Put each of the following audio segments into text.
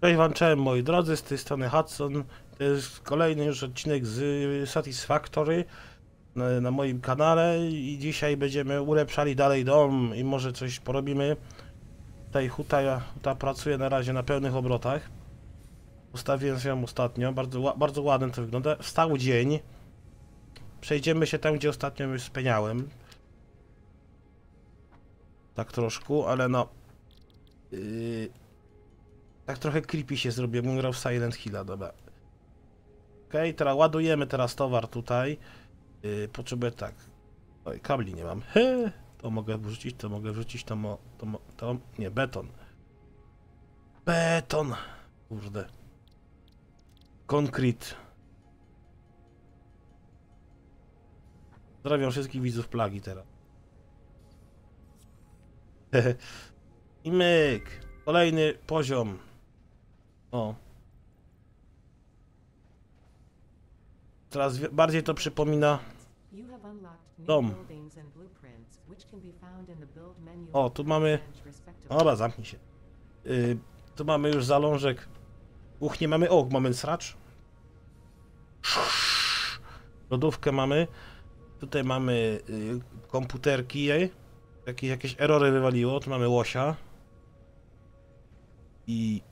Cześć wam, cześć moi drodzy, z tej strony Hudson. To jest kolejny już odcinek z Satisfactory na, na moim kanale i dzisiaj będziemy ulepszali dalej dom i może coś porobimy. Tutaj huta, huta pracuje na razie na pełnych obrotach. Ustawiłem ją ostatnio, bardzo, bardzo ładnie to wygląda. Wstał dzień. Przejdziemy się tam, gdzie ostatnio już spełniałem. Tak troszkę, ale no... Yy, tak trochę creepy się zrobię, bym grał w Silent Hilla, dobra. Okej, teraz ładujemy teraz towar tutaj. Yy, potrzebuję tak. Oj, kabli nie mam. He, to mogę wrzucić, to mogę wrzucić, to mo, to, mo, to nie, beton. Beton. Kurde. Konkret. Pozdrawiam wszystkich widzów plagi teraz. I myk. Kolejny poziom. O. Teraz bardziej to przypomina. Dom. O, tu mamy. Dobra, zamknij się. Yy, tu mamy już zalążek. Uch, nie mamy. O, moment sracz. Lodówkę mamy. Tutaj mamy yy, komputerki jej. Jakieś, jakieś erory wywaliło. Tu mamy łosia. I...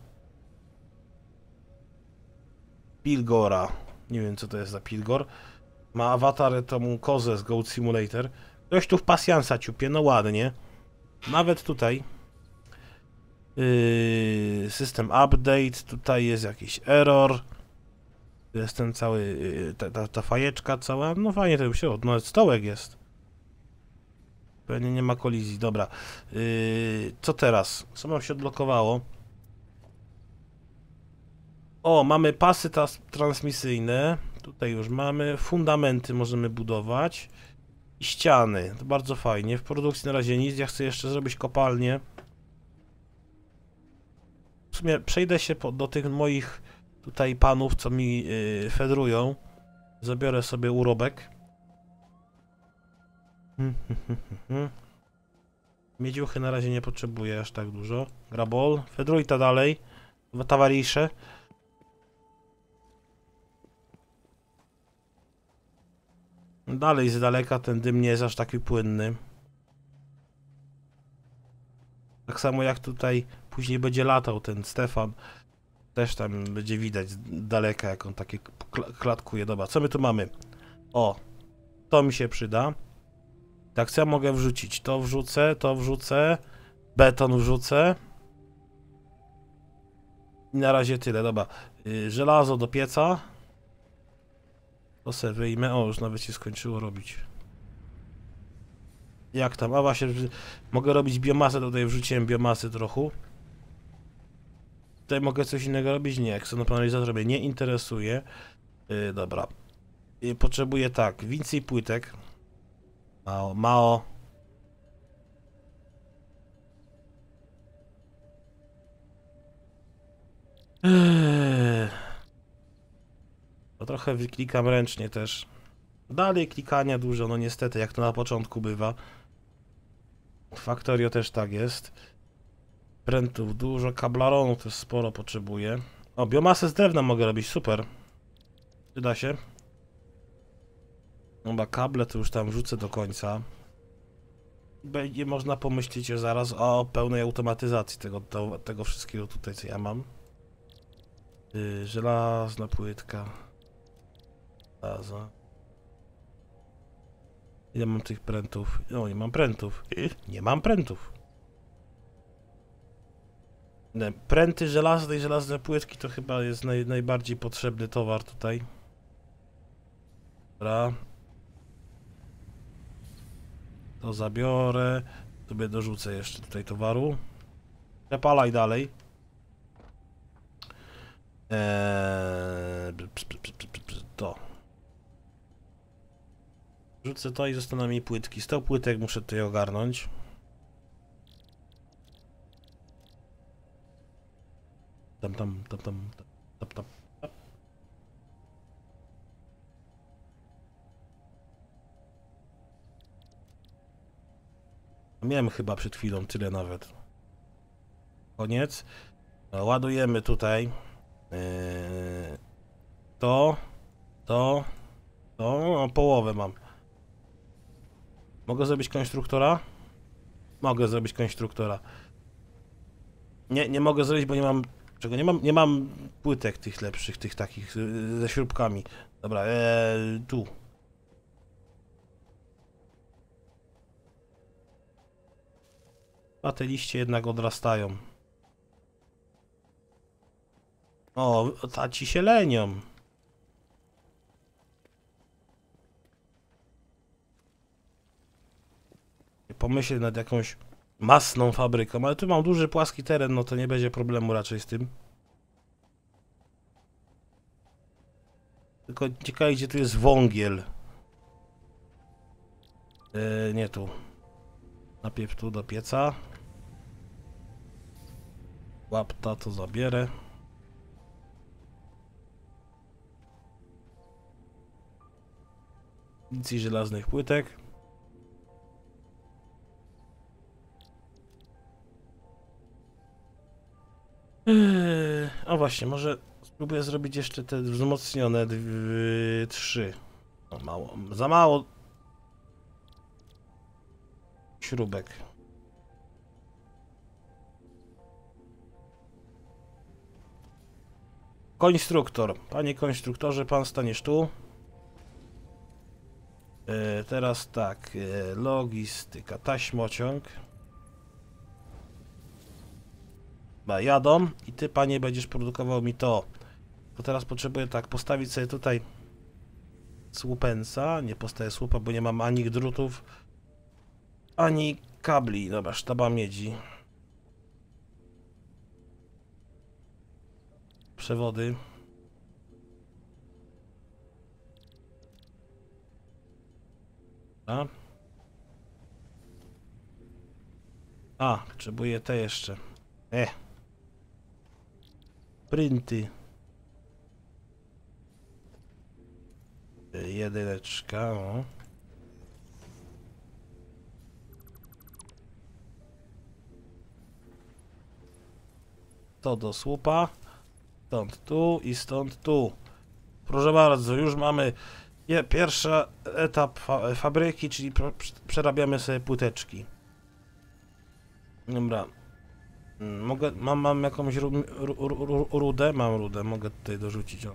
Pilgora. Nie wiem co to jest za Pilgor. Ma awatar tą kozę z Goat Simulator. Ktoś tu w pasjansa ciupie, no ładnie. Nawet tutaj. Yy, system update, tutaj jest jakiś error. Jest ten cały, yy, ta, ta, ta fajeczka cała. No fajnie to się, no stołek jest. Pewnie nie ma kolizji, dobra. Yy, co teraz? Co nam się odblokowało? O, mamy pasy transmisyjne. Tutaj już mamy. Fundamenty możemy budować. I ściany. To bardzo fajnie. W produkcji na razie nic. Ja chcę jeszcze zrobić kopalnię. W sumie przejdę się po, do tych moich tutaj panów, co mi yy, fedrują. Zabiorę sobie urobek. Miedziuchy na razie nie potrzebuję aż tak dużo. Grabol. Fedruj to dalej. Tawarisze. Dalej z daleka ten dym nie jest aż taki płynny. Tak samo jak tutaj później będzie latał ten Stefan. Też tam będzie widać z daleka, jak on takie kla- klatkuje. Dobra, co my tu mamy? O, to mi się przyda. Tak, co ja mogę wrzucić? To wrzucę, to wrzucę. Beton wrzucę. I na razie tyle, dobra. Yy, żelazo do pieca. To se wyjmę. O, już nawet się skończyło robić. Jak tam? A właśnie, mogę robić biomasę, tutaj wrzuciłem biomasy trochę. Tutaj mogę coś innego robić? Nie, ksenoplanalizator mnie nie interesuje. Yy, dobra. Yy, potrzebuję tak, więcej płytek. Mało, mało. Eee. To trochę wyklikam ręcznie też. Dalej klikania dużo, no niestety, jak to na początku bywa. Factorio też tak jest. Prętów dużo, kablaronu też sporo potrzebuję. O, biomasę z drewna mogę robić, super. Przyda się. Dobra, kable to już tam wrzucę do końca. Będzie można pomyśleć zaraz o pełnej automatyzacji tego, to, tego wszystkiego tutaj, co ja mam. Yy, żelazna płytka. Żelaza. Ile mam tych prętów? O, nie mam prętów. Nie mam prętów. Pręty żelazne i żelazne płytki to chyba jest naj, najbardziej potrzebny towar tutaj. Dobra. To zabiorę. Sobie dorzucę jeszcze tutaj towaru. Przepalaj dalej. Eee, Rzucę to i zostaną mi płytki. 100 płytek muszę tutaj ogarnąć. Tam, tam, tam, tam, tam, tam, tam. Miałem chyba przed chwilą tyle nawet. Koniec. No, Ładujemy tutaj. Yy, to, to, to, no, połowę mam. Mogę zrobić konstruktora? Mogę zrobić konstruktora. Nie, nie mogę zrobić, bo nie mam. Czego nie mam? Nie mam płytek tych lepszych, tych takich yy, ze śrubkami. Dobra, ee, tu. A te liście jednak odrastają. O, taci się lenią. Pomyślę nad jakąś masną fabryką, ale tu mam duży płaski teren, no to nie będzie problemu raczej z tym. Tylko ciekawe, gdzie tu jest wągiel. Yy, nie tu. Najpierw tu do pieca. Łapta to zabierę. Nic żelaznych płytek. Eee, O właśnie, może spróbuję zrobić jeszcze te wzmocnione dwie, trzy. No mało, za mało śrubek. Konstruktor. Panie konstruktorze, pan staniesz tu. E, teraz tak, e, logistyka, taśmociąg. Jadą i ty, panie, będziesz produkował mi to. To teraz potrzebuję tak, postawić sobie tutaj słupenca. Nie postawię słupa, bo nie mam ani drutów, ani kabli. Dobra, sztaba miedzi. Przewody. A. A, potrzebuję te jeszcze. E. Printy. E, Jedyneczka, o. To do słupa. Stąd tu i stąd tu. Proszę bardzo, już mamy pierwszy etap fa fabryki, czyli przerabiamy sobie płyteczki. Dobra. Mogę, mam, mam jakąś ru, ru, ru, ru, rudę? Mam rudę, mogę tutaj dorzucić. O.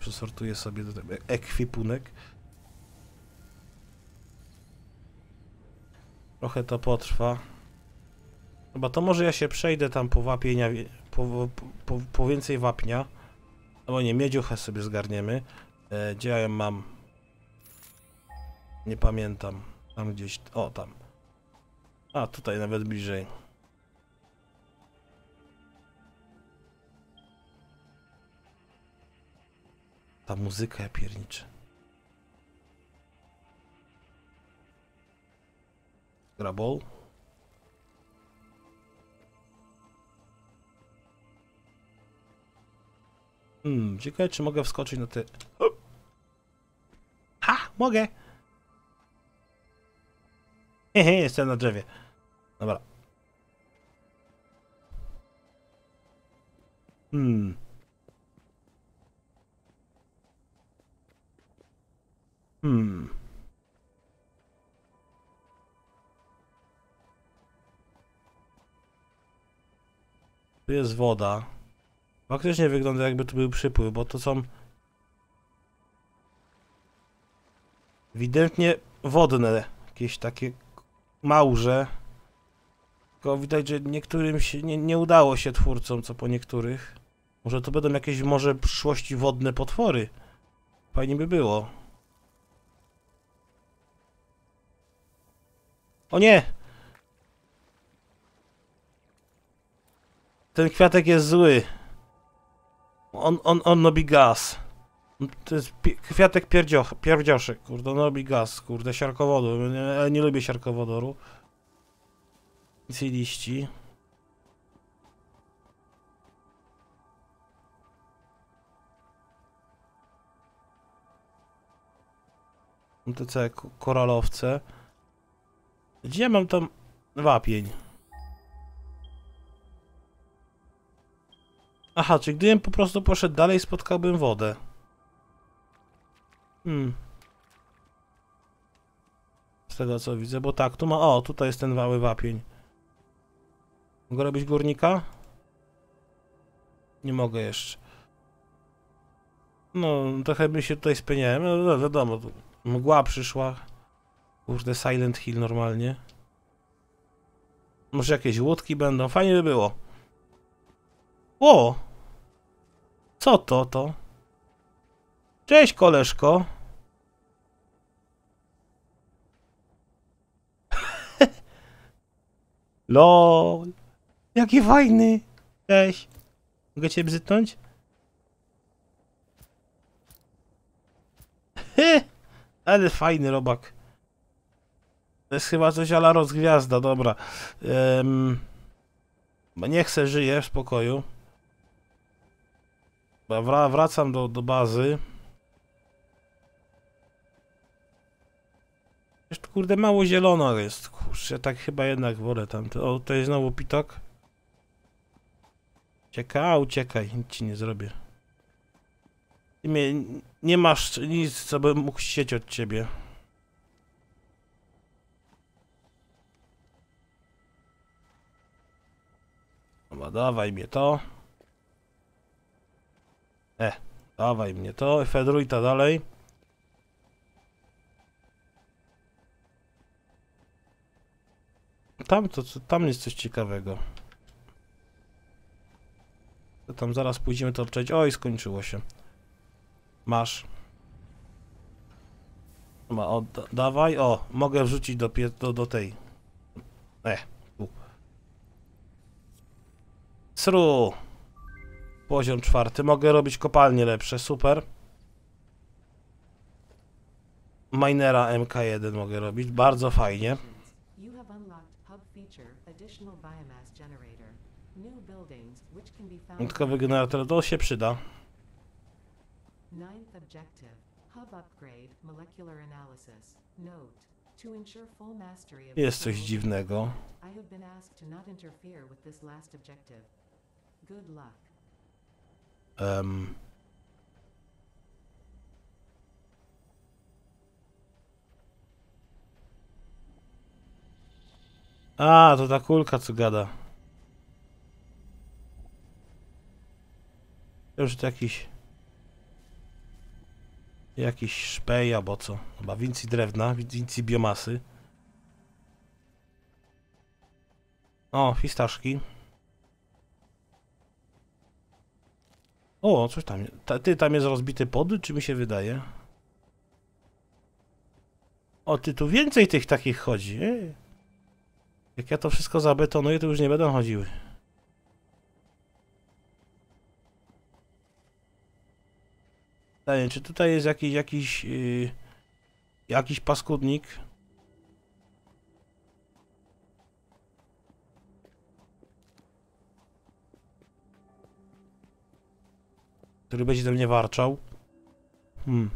Przesortuję sobie do tego ekwipunek. Trochę to potrwa. Chyba to może ja się przejdę tam po wapienia, po, po, po, więcej wapnia. Albo nie, miedziuchę sobie zgarniemy. E, gdzie ja mam? Nie pamiętam. Tam gdzieś. O, tam. A, tutaj nawet bliżej. Ta muzyka ja pierniczę. Grabol. Hmm, ciekawe czy mogę wskoczyć na te... Ha! Mogę! Hehe, jestem na drzewie. Dobra. Hmm. Tu jest woda. Faktycznie wygląda jakby tu był przypływ, bo to są ewidentnie wodne, jakieś takie małże. Tylko widać, że niektórym się nie, nie udało się twórcom, co po niektórych. Może to będą jakieś może w przyszłości wodne potwory. Fajnie by było. O nie! Ten kwiatek jest zły. On, on, on robi gaz. To jest pi- kwiatek pierdzioch, pierdzioszek, kurde, on robi gaz, kurde, siarkowodu. Nie, nie lubię siarkowodoru. I liści. Ko- koralowce. Gdzie ja mam tam wapień? Aha, czy gdybym po prostu poszedł dalej, spotkałbym wodę. Hmm. Z tego co widzę, bo tak, tu ma... O, tutaj jest ten mały wapień. Mogę robić górnika? Nie mogę jeszcze. No, trochę by się tutaj spełniałem, no, no wiadomo, mgła przyszła. Kurde, Silent Hill normalnie. Może jakieś łódki będą, fajnie by było. O! Co to to? Cześć koleżko. LOL. Jaki fajny. Cześć. Mogę cię bzytnąć? Ale fajny robak. To jest chyba coś ala rozgwiazda, dobra. Um, nie chcę, żyję w spokoju. Wracam do, do bazy. Jeszcze kurde mało zielono jest. Kurczę, tak chyba jednak wolę tam. O, to jest znowu pitok. Uciekaj, uciekaj, nic ci nie zrobię. Ty mnie, nie masz nic, co bym mógł chcieć od ciebie. Dobra, dawaj mnie to. E, dawaj mnie to, fedruj to dalej. Tam, to, tam jest coś ciekawego. To tam zaraz pójdziemy to obczaić. Oj, skończyło się. Masz. Ma, o, da, dawaj, o, mogę wrzucić do, do, do tej. E, tu. Sru. Poziom czwarty. Mogę robić kopalnie lepsze, super. Minera MK1 mogę robić, bardzo fajnie. Dodatkowy generator, to się przyda. Ninth objective. Hub upgrade molecular analysis. Note. To ensure full mastery of Jest coś dziwnego. I have been asked to not interfere with this last objective. Good luck. Em. A, to ta kulka co gada. Już to jakiś... Jakiś szpej albo co. Chyba wincji drewna, wincji biomasy. O, fistaszki. O, coś tam. Ta, ty, tam jest rozbity pody, czy mi się wydaje? O, ty tu więcej tych takich chodzi. Jak ja to wszystko zabetonuję, to już nie będą chodziły. Pytanie, czy tutaj jest jakiś, jakiś, yy, jakiś paskudnik? Który będzie do mnie warczał? Hmm.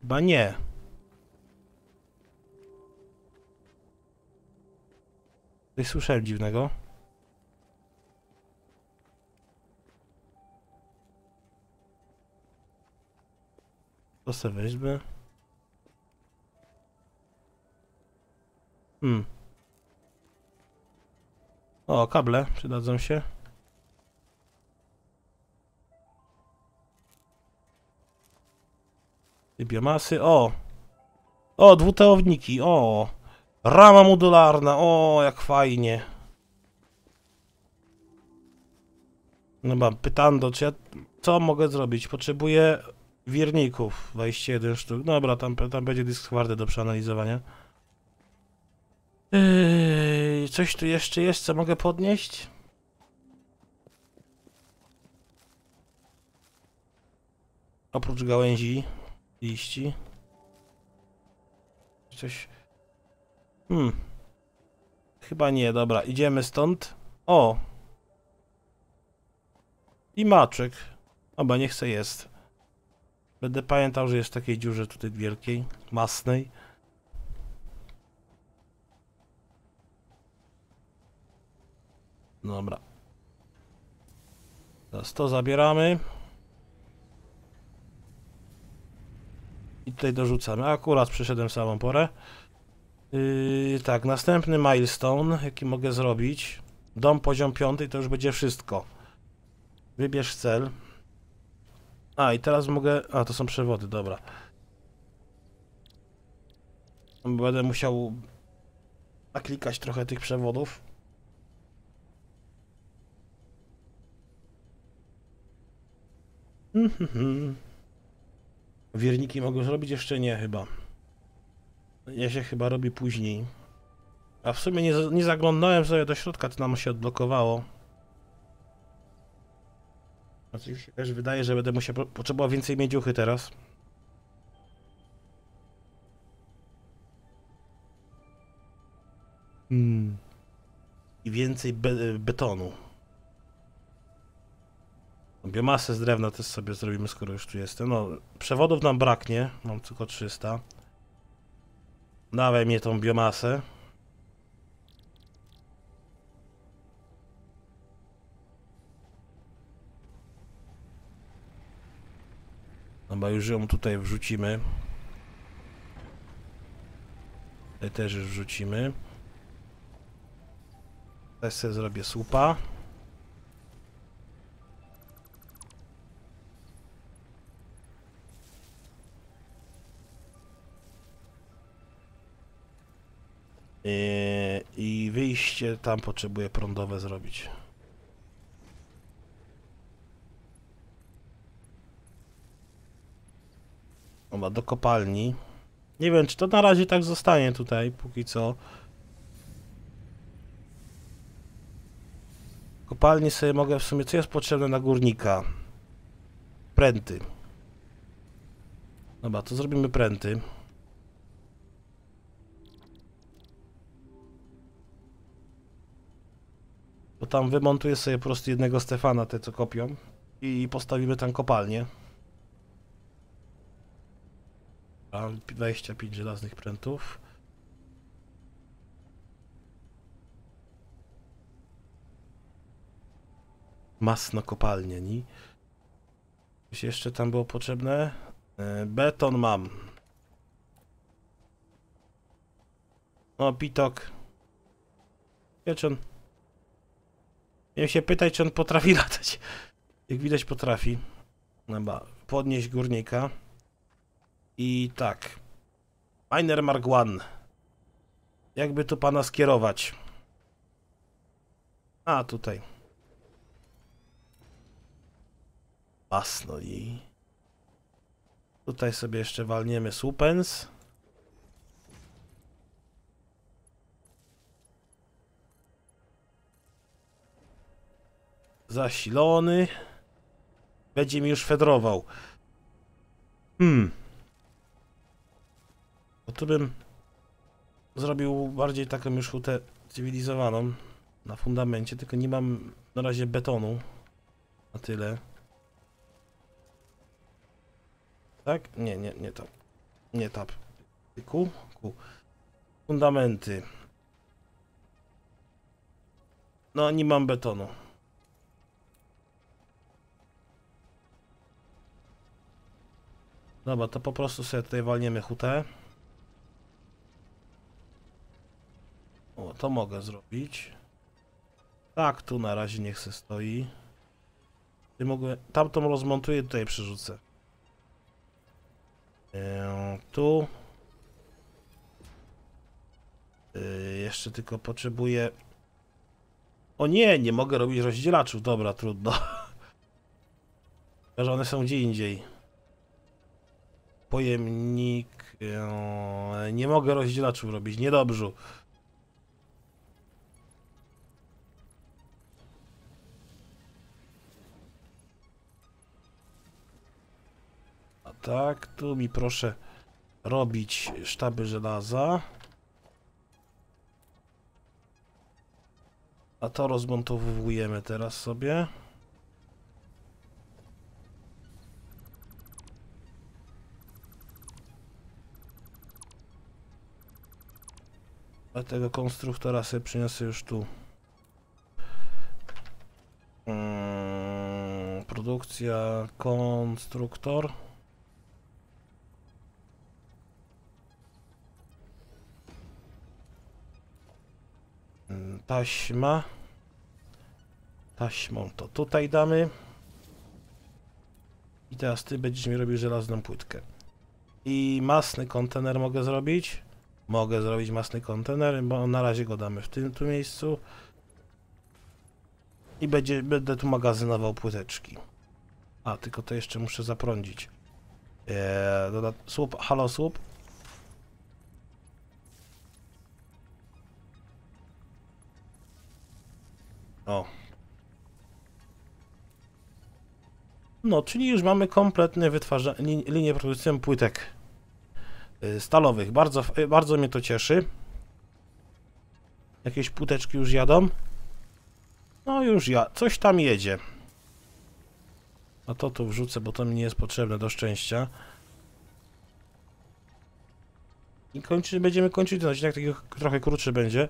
Chyba nie. Coś słyszałem dziwnego. To se weźmie. Hmm. O, kable przydadzą się. Biomasy. O! O, dwuteowniki. O! Rama modularna. O, jak fajnie. No mam pytando, czy ja... Co mogę zrobić? Potrzebuję wierników. 21 sztuk. Dobra, tam, tam będzie dysk twardy do przeanalizowania. Yy, coś tu jeszcze jest, co mogę podnieść? Oprócz gałęzi, liści. Coś. Hmm. Chyba nie, dobra, idziemy stąd. O! I maczek. Oba, nie chcę jest. Będę pamiętał, że jest w takiej dziurze tutaj wielkiej, masnej. Dobra. Teraz to zabieramy. I tutaj dorzucamy. Akurat przyszedłem w samą porę. Yy, tak, następny milestone, jaki mogę zrobić. Dom poziom 5 to już będzie wszystko. Wybierz cel. A, i teraz mogę... A, to są przewody, dobra. Będę musiał naklikać trochę tych przewodów. Mhm. Wierniki mogę zrobić? Jeszcze nie chyba. Ja się chyba robi później. A w sumie nie, nie zaglądałem sobie do środka, to nam się odblokowało. Znaczy się też wydaje, że będę musiał po- potrzebował więcej miedziuchy teraz. Hmm. I więcej be betonu. Biomasę z drewna też sobie zrobimy, skoro już tu jestem. No, przewodów nam braknie, mam tylko 300. Dawaj mnie tą biomasę. Dobra, już ją tutaj wrzucimy. Tutaj też już wrzucimy. Też sobie zrobię słupa. I wyjście tam potrzebuję prądowe zrobić. Dobra, do kopalni. Nie wiem, czy to na razie tak zostanie tutaj, póki co. Kopalni sobie mogę w sumie, co jest potrzebne na górnika? Pręty. Dobra, to zrobimy pręty. Bo tam wymontuję sobie po prostu jednego Stefana, te co kopią. I postawimy tam kopalnię. A, 25 żelaznych prętów. Masno kopalnie, ni? Coś jeszcze tam było potrzebne? E, Beton mam. O, pitok. Wie, czy on... Miałem się pytać, czy on potrafi latać. Jak widać, potrafi. Dobra, podnieść górnika. I tak. Miner Mark One. Jakby tu pana skierować? A, tutaj. Pasno i... Tutaj sobie jeszcze walniemy supens. Zasilony. Będzie mi już fedrował. Hmm. No to bym zrobił bardziej taką już hutę cywilizowaną na fundamencie, tylko nie mam na razie betonu na tyle. Tak? Nie, nie, nie to. Nie tap. Ku? Ku. Fundamenty. No, nie mam betonu. Dobra, to po prostu sobie tutaj walniemy hutę. O, to mogę zrobić. Tak, tu na razie niech se stoi. Ty mogę... Tamtą rozmontuję, tutaj przerzucę. Eee, tu. Eee, jeszcze tylko potrzebuję... O nie, nie mogę robić rozdzielaczów. Dobra, trudno. Że one są gdzie indziej. Pojemnik... Eee, nie mogę rozdzielaczów robić, niedobrze. A tak, tu mi proszę robić sztaby żelaza. A to rozmontowujemy teraz sobie. A tego konstruktora sobie przyniosę już tu. Hmm, produkcja, konstruktor. Mm, taśma. Taśmą to tutaj damy. I teraz ty będziesz mi robił żelazną płytkę. I masny kontener mogę zrobić. Mogę zrobić masny kontener, bo na razie go damy w tym tu miejscu. I będzie, będę tu magazynował płyteczki. A, tylko to jeszcze muszę zaprądzić. Eee, dodat... Słup, halo słup. O. No, czyli już mamy kompletnie wytwarza... lin- linię produkcji płytek stalowych. Bardzo, y, bardzo mnie to cieszy. Jakieś płyteczki już jadą. No już ja, coś tam jedzie. A to tu wrzucę, bo to mi nie jest potrzebne do szczęścia. I kończy, będziemy kończyć ten odcinek, taki trochę krótszy będzie.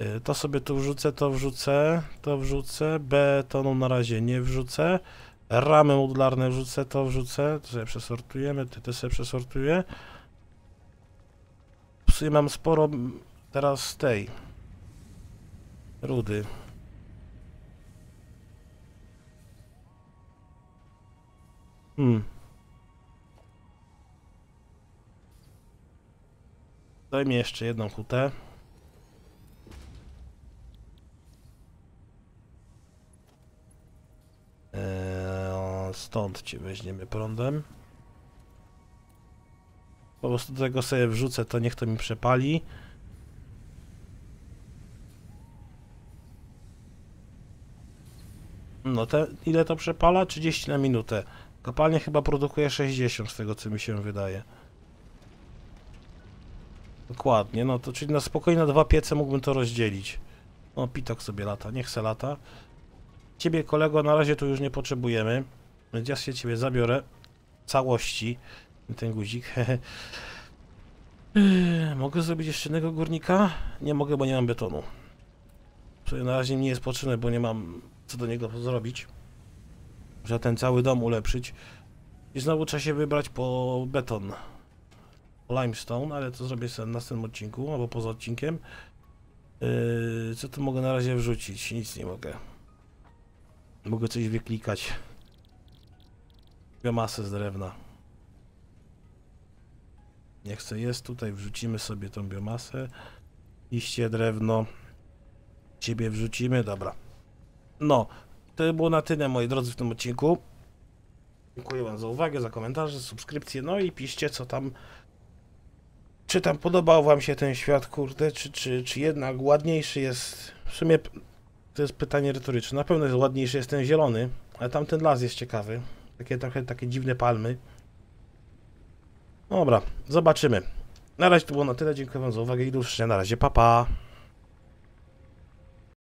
Y, To sobie tu wrzucę, to wrzucę, to wrzucę. Betonu na razie nie wrzucę. Ramy modularne wrzucę, to wrzucę. To sobie przesortujemy, ty też sobie przesortuję. W mam sporo teraz tej rudy. Hmm. Daj mi jeszcze jedną hutę. Eee, stąd cię weźmiemy prądem. Po prostu do tego sobie wrzucę, to niech to mi przepali. No te, ile to przepala? 30 na minutę. Kopalnia chyba produkuje 60 z tego co mi się wydaje. Dokładnie, no to czyli na spokojnie na dwa piece mógłbym to rozdzielić. O, Pitok sobie lata, niech se lata. Ciebie kolego na razie tu już nie potrzebujemy. Więc ja się ciebie zabiorę w całości. Ten guzik. Mogę zrobić jeszcze jednego górnika? Nie mogę, bo nie mam betonu. Sobie na razie nie jest potrzebne, bo nie mam co do niego zrobić. Muszę ten cały dom ulepszyć. I znowu trzeba się wybrać po beton. Po limestone, ale to zrobię sobie w następnym odcinku, albo poza odcinkiem. Yy, co tu mogę na razie wrzucić? Nic nie mogę. Mogę coś wyklikać. Biomasę z drewna. Nie chcę jest tutaj, wrzucimy sobie tą biomasę. Liście, drewno. Ciebie wrzucimy, dobra. No, to było na tyle, moi drodzy, w tym odcinku. Dziękuję Wam za uwagę, za komentarze, subskrypcje, no i piszcie, co tam. Czy tam podobał Wam się ten świat, kurde, czy, czy, czy jednak ładniejszy jest. W sumie to jest pytanie retoryczne. Na pewno jest ładniejszy jest ten zielony, ale tamten las jest ciekawy. Takie trochę takie dziwne palmy. Dobra, zobaczymy. Na razie to było na tyle. Dziękuję Wam za uwagę i do usłyszenia. Na razie, pa pa.